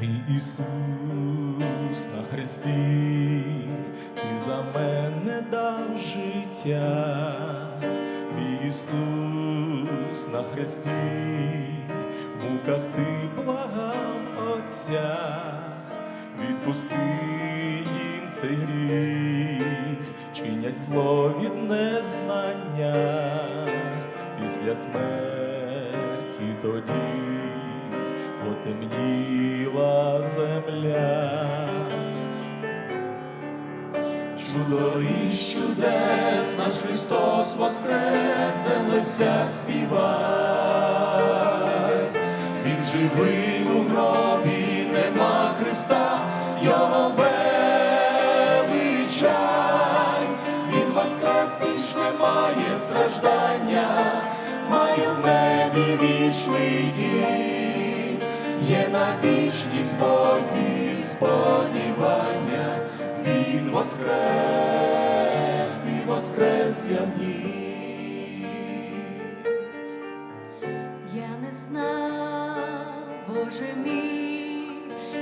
Мій Ісус на хресті, Ти за мене дав життя, мій Ісус на хресті, в муках ти благав Отця, відпусти їм цей гріх, чинять зло від незнання. Після смерті тоді потемніла земля. Чудо чудес наш Христос воскрес, земле співай. Він живий у гробі, нема Христа, Його величай. Він воскрес, ж немає страждання, маю в небі вічний дім, є на вічність Бозі сподівання, Він воскрес і воскрес я в. Я не знав, Боже мій,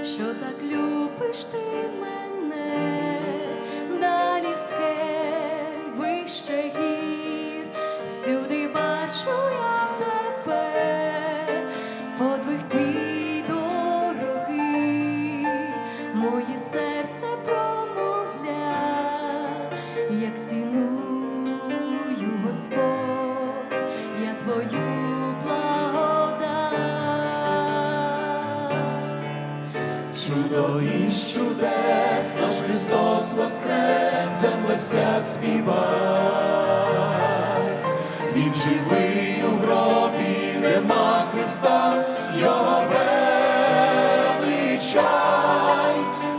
що так любиш ти мене, як ціную Господь, я твою благодать. Чудо і чудес, наш Христос воскрес, земле вся співай. Він живий у гробі, нема Христа, Його величай.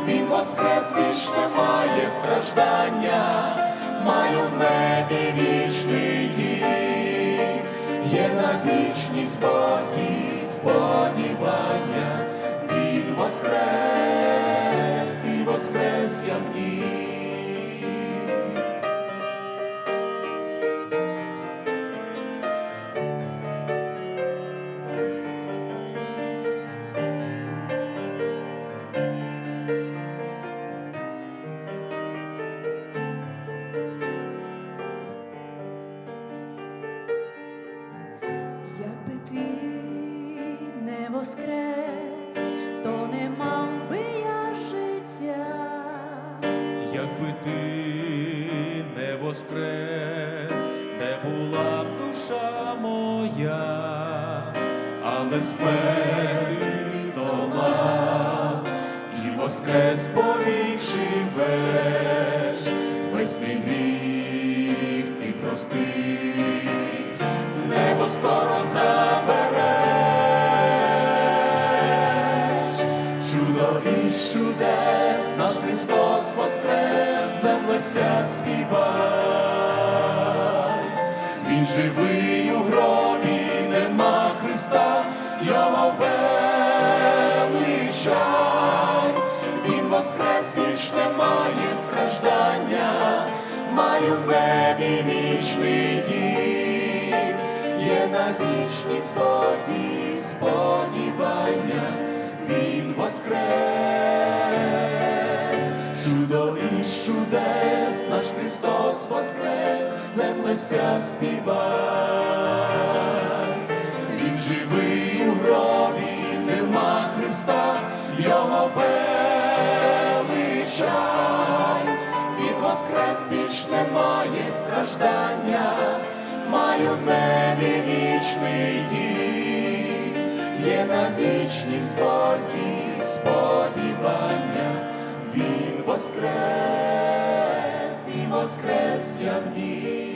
Він воскрес, більш немає страждання, маю в небі вічний дім, є на вічність Бозі сподівання. Воскрес, то не мав би я життя. Якби ти не воскрес, не була б душа моя, але смерти здолав і воскрес повік живеш, весь твій гріх ти простив, небо скоро забереш. Чудо чудес, наш Христос воскрес, земле вся співай. Він живий у гробі, нема Христа, Його величай. Він воскрес, більш немає страждання, маю в небі вічний дім, є на вічність Бозі сподівання, Він воскрес, вся співай. Він живий у гробі, нема Христа, Його величай. Він воскрес, більш немає страждання, маю в небі вічний дім, є на вічність Бозі сподівання, Він воскрес воскрес я в.